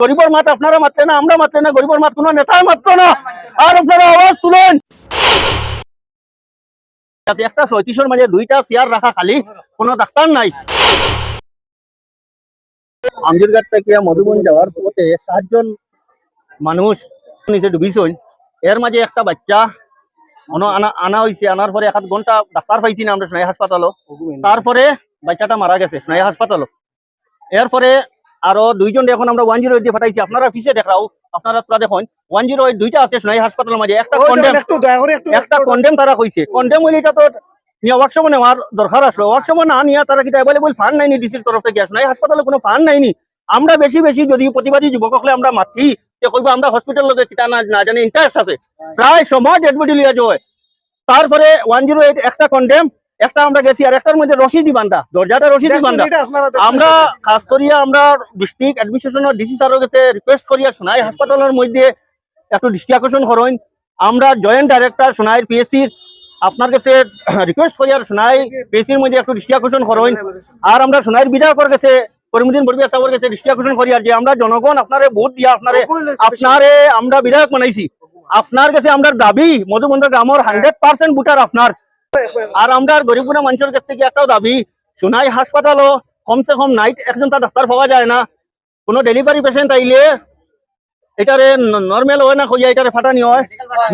গরিবের মাত আপনারা মারতেন না আমরা মারতেন না গরিবের মাত কোনো নেতায় মারতো না। আর আপনারা আওয়াজ তুলেন। একটা সৈতিশের মাঝে দুইটা চেয়ার রাখা খালি কোনো ডাক্তার নাই। আমজিরঘাট থেকে মধুবন যাওয়ার পথে সাতজন মানুষ নিচে ডুবিছই এর মাঝে একটা বাচ্চা অন আনা আনা হয়েছে আনার পরে এক ঘণ্টা ডাক্তার পাইছি না আমরা সোনাই হাসপাতালও। তারপরে বাচ্চাটা মারা গেছে সোনাই হাসপাতালও। এরপরে আরও দুইজন এখন আমরা ওয়ান জিরো দিয়ে ফাটাইছি। আপনারা ফিসে দেখাও আপনারা তোরা দেখুন ওয়ান জিরো দুইটা আছে সোনাই হাসপাতালের মাঝে। একটা কন্ডেম একটু কন্ডেম তারা কইছে। কন্ডেম হইলে এটা তো নিয়ে ওয়ার্কশপে নেওয়ার দরকার আসলো। ওয়ার্কশপে না নিয়ে তারা কিন্তু অ্যাভেলেবল ফান্ড নাইনি ডিসির তরফ থেকে। আসলো হাসপাতালে কোনো ফান্ড নাইনি আমরা বেশি বেশি যদি প্রতিবাদী যুবক হলে আমরা মাতি যে কইব আমরা হসপিটাল লগে কিতা না না জানি ইন্টারেস্ট আছে। প্রায় সময় ডেড বডি লিয়া যায় তারপরে ওয়ান জিরো এইট একটা কন্ডেম একটা আমরা গেছি আর একটার মধ্যে রশিদি বান্ধা দরজাটা রশিদি বান্ধা আমরা খাস করিয়া আমরা ডিস্ট্রিক্ট অ্যাডমিনিস্ট্রেশনের ডিসি স্যারের কাছে রিকোয়েস্ট করিয়া সোনাই হাসপাতালের মধ্যে একটু দৃষ্টি আকর্ষণ করেন। আমরা জয়েন্ট ডাইরেক্টর সোনাইয়ের পিএসসির আপনার কাছে রিকোয়েস্ট করি আর সোনাই পিএসসির মধ্যে একটু দৃষ্টি আকর্ষণ করেন। আর আমরা সোনাইয়ের বিধায়কের কাছে করিমুদ্দিন বরবিয়া সাহেবের কাছে দৃষ্টি আকর্ষণ করি আর যে আমরা জনগণ আপনারে ভোট দিয়া আপনারে আপনারে আমরা বিধায়ক বানাইছি। আপনার কাছে আমরা দাবি মধুবন্ধ গ্রামের হান্ড্রেড পার্সেন্ট ভোটার আপনার। আর আমরা গরিবগুনা মানুষের কাছ থেকে একটাও দাবি, সোনাই হাসপাতালও কমসে কম নাইট একজন তার ডাক্তার পাওয়া যায় না। কোনো ডেলিভারি পেশেন্ট আইলে এটারে নর্মাল হয় না কইয়া এটারে ফাটানি হয়?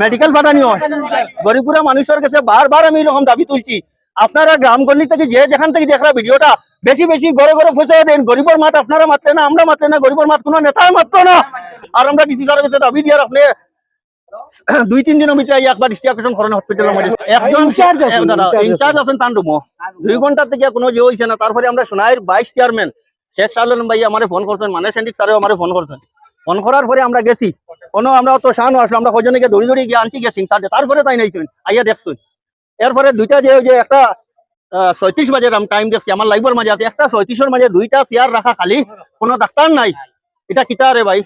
মেডিকেল ফাটানি হয়। গরিবপুরা মানুষের কাছে বারবার আমি এরকম দাবি তুলছি। আপনারা গ্রাম গল্লি থেকে যে যেখান থেকে দেখরা ভিডিওটা, বেশি বেশি গড়ে গড়ে ফুসে দেন। গরিবের মাত আপনারা মারতেন না, আমরা মারতেন না, গরিবের মাত কোনো নেতায় মারতো না। আর আমরা ডিসি স্যারের কাছে দাবি দিয়ে আপনি দুই তিন দিনের ভিতরে একবার আকর্ষণ করেন হসপিটালের মধ্যে একজন। ইনচার্জ আছেন তান রুমো দুই ঘণ্টা থেকে কোনো যে হয়েছে না। তারপরে আমরা সোনাইয়ের ভাইস চেয়ারম্যান শেখ সালন ভাই আমারে ফোন করছেন মানে সেন্ডিক স্যারেও আমারে ফোন করছেন। ফোন করার পরে আমরা গেছি। কোনো আমরা অত শানও আসলো আমরা কজনকে দৌড়ি দৌড়ি গিয়ে আনছি গেছি সাথে তারপরে তাই নাইছেন আইয়া দেখছুন। এরপরে দুইটা যে যে একটা ছয়ত্রিশ বাজে আমি টাইম দেখছি। আমার লাইভের মাঝে আছে। একটা ছয়ত্রিশের মাঝে দুইটা চেয়ার রাখা খালি। কোনো ডাক্তার নাই। এটা কিতা রে ভাই।